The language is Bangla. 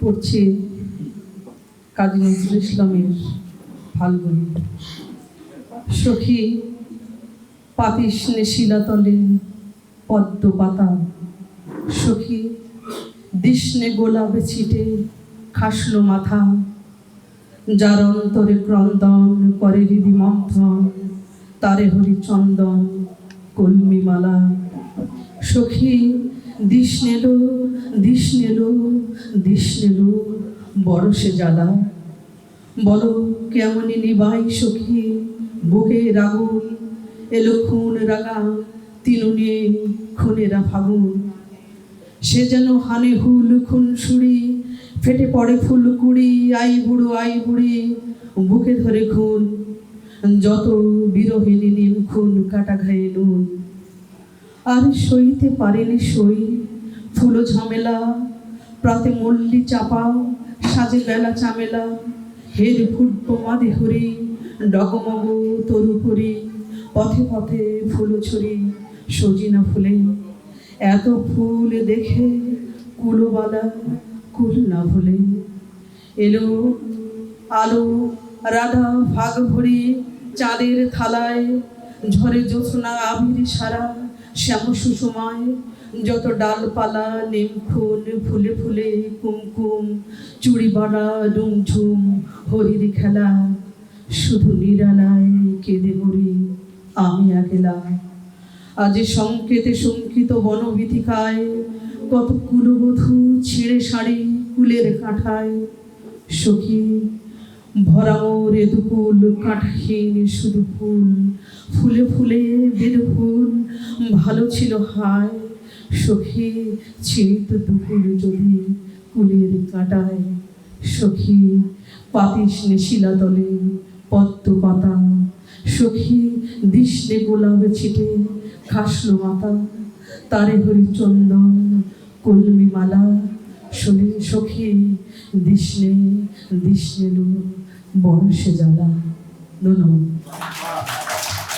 পড়ছে কাজী নজরুল ইসলামের ফাল্গুনি। সখী পাতিষ্ণে শিলাতলে পদ্ম পাতা। সখী দিষ্ণে গোলাপে ছিটে খাসলো মাথা। যার অন্তরে ক্রন্দন করে হৃদি মন্থন তারে হরি চন্দন কলমিমালা। সখী দিশ নেলো দিশ নেলো দিশ নেলো বরসে জ্বালা। বলো কেমনই নিবাই সখী, বুকে রাগুন, এলো খুন রাগা তিনুনে খুনেরা ফাগুন। সে যেন হানে হুল খুন সুড়ি ফেটে পড়ে ফুল কুড়ি, আই বুড়ো, আই বুড়ি, বুকে ধরে খুন যত বিরোহিনী নিম খুন কাটা ঘায়ে নুন। আর সইতে পারেনি সই। ফুল ঝামেলা, প্রাতে মল্লি চাপা, সাজে বেলা চামেলা, হের ফুটব মাদে হরি, ডগমগ তরু হরি পথে পথে ফুল ছড়ি, সজিনা ফুলে। এত ফুল দেখে কুলোবালা কুল না ভুলে। এলো আলো রাধা ভাগ ভরি, চাঁদের থালায় ঝরে জোছনা আবির সারা। শ্যাম সুষমায়, যত ডালপালা, নিম খুন ফুলে ফুলে কুমকুম, চুড়ি বাড়া ডুমঝুম, হরির খেলা, শুধু নিরালায় কেঁদে মরি আমি একলা। আজ সংকেতে শঙ্কিত বনবিথিকায় কত কুলবধূ ছিঁড়ে শাড়ি কুলের কাঁঠায়, সখী ভরা মোরে দুকুল কাঠহীন শুধু ফুল, ফুলে ফুলে বেদ ফুল, ভালো ছিল হায়, সখী ছিঁড়িত দুকুল যদি কুলের কাটায়, সখী পাতিস শিলা তলে পদ্ম পাতা, সখী দিশলে গোলাপ ছিটে খাসলো মাতা, তারে হরি চন্দন, কলমি মালা শোনে সখী দিশনে দিশনেলু বর্ষে জ্বালা ধন্যবাদ